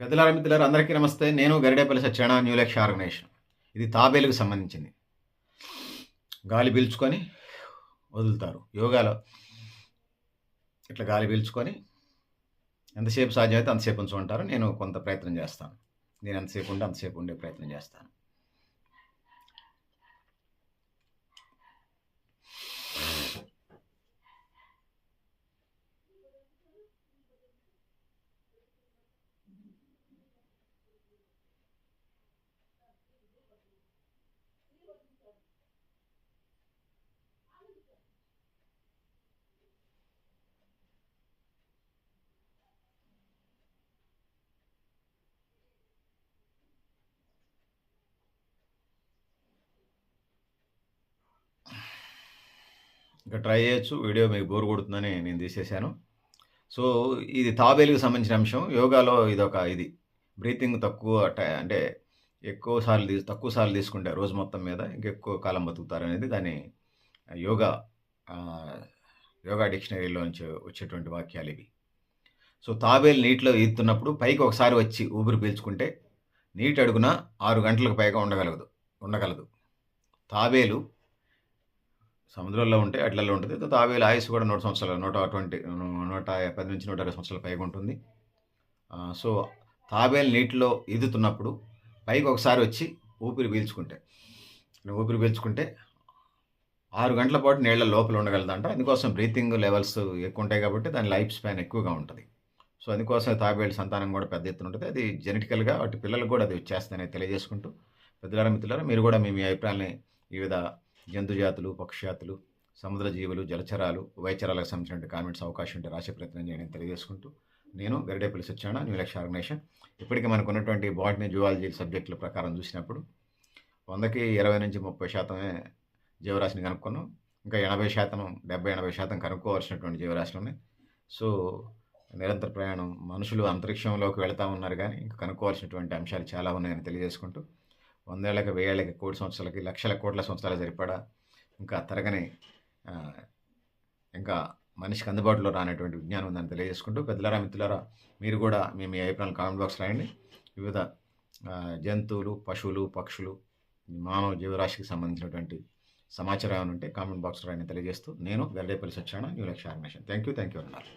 పెద్దలారా మిత్రులారు అందరికీ నమస్తే. నేను గరిడేపల్లి సత్యనారాయణ న్యూ లక్ష్య ఆర్గనైజేషన్. ఇది తాబేలుకు సంబంధించింది. గాలి పీల్చుకొని వదులుతారు. యోగాలో ఇట్లా గాలి పీల్చుకొని ఎంతసేపు సాధ్యమైతే అంతసేపు ఉంచుకుంటారు. నేను కొంత ప్రయత్నం చేస్తాను. నేను ఎంతసేపు ఉంటే అంతసేపు ఉండే ప్రయత్నం చేస్తాను. ఇంకా ట్రై చేయొచ్చు. వీడియో మీకు బోర్ కొడుతుందని నేను తీసేశాను. సో ఇది తాబేలుకి సంబంధించిన అంశం. యోగాలో ఇది ఒక ఇది. బ్రీతింగ్ తక్కువ టై- అంటే ఎక్కువ సార్లు తీ తక్కువ సార్లు తీసుకుంటే రోజు మొత్తం మీద ఇంకెక్కువ కాలం బతుకుతారు అనేది దాని యోగా యోగా డిక్షనరీలో నుంచి వచ్చేటువంటి వాక్యాలు ఇవి. సో తాబేలు నీటిలో ఈదుతున్నప్పుడు పైకి ఒకసారి వచ్చి ఊపిరి పీల్చుకుంటే నీటి అడుగున ఆరు గంటలకు పైగా ఉండగలదు ఉండగలదు. తాబేలు సముద్రంలో ఉంటే అట్లలో ఉంటుంది. తాబేలు ఆయుష్ కూడా నూట సంవత్సరాలు నూట ట్వంటీ నూట పది నుంచి నూట ఇరవై సంవత్సరాల పైగా ఉంటుంది. సో తాబేలు నీటిలో ఈదుతున్నప్పుడు పైకి ఒకసారి వచ్చి ఊపిరి పీల్చుకుంటే ఊపిరి పీల్చుకుంటే ఆరు గంటల పాటు నీళ్ళ లోపల ఉండగలదంట అందుకోసం బ్రీతింగ్ లెవెల్స్ ఎక్కువ ఉంటాయి కాబట్టి దాని లైఫ్ స్పాన్ ఎక్కువగా ఉంటుంది. సో అందుకోసం తాబేలు సంతానం కూడా పెద్ద ఎత్తున ఉంటుంది. అది జెనెటికల్గా వాటి పిల్లలకు కూడా అది వచ్చేస్తుందని తెలియజేసుకుంటూ పెద్దలారా మిత్రులారా మీరు కూడా మీ మీ అభిప్రాయాన్ని వివిధ జంతు జాతులు పక్షి జాతులు సముద్ర జీవులు జలచరాలు వైచరాలకు సంబంధించిన కామెంట్స్ అవకాశం ఉంటే రాసే ప్రయత్నం చేయడం తెలియజేసుకుంటూ నేను గరిడేపల్లి సత్యాన న్యూ లక్ష్య ఆర్గనైజేషన్. ఇప్పటికీ మనకు ఉన్నటువంటి బాటనీ జువాలజీ సబ్జెక్టుల ప్రకారం చూసినప్పుడు వందకి ఇరవై నుంచి ముప్పై శాతమే జీవరాశిని కనుక్కున్నాం. ఇంకా ఎనభై శాతం డెబ్బై ఎనభై శాతం కనుక్కోవాల్సినటువంటి జీవరాశులు ఉన్నాయి. సో నిరంతర ప్రయాణం మనుషులు అంతరిక్షంలోకి వెళతా ఉన్నారు కానీ ఇంకా కనుక్కోవాల్సినటువంటి అంశాలు చాలా ఉన్నాయని తెలియజేసుకుంటూ వందేళ్ళకి వెయ్యేళ్ళకి కోటి సంవత్సరాలకి లక్షల కోట్ల సంవత్సరాలు సరిపడా ఇంకా తరగని ఇంకా మనిషికి అందుబాటులో రానటువంటి విజ్ఞానం ఉందని తెలియజేసుకుంటూ పెద్దలారా మిత్రులారా మీరు కూడా మీ మీ అభిప్రాయాలు కామెంట్ బాక్స్ రాయండి. వివిధ జంతువులు పశువులు పక్షులు మానవ జీవరాశికి సంబంధించినటువంటి సమాచారం ఏమైనా ఉంటే కామెంట్ బాక్స్ రాయని తెలియజేస్తూ నేను Velladepalli Satyana new Lakshya organisation. Thank you thank you అన్నారు.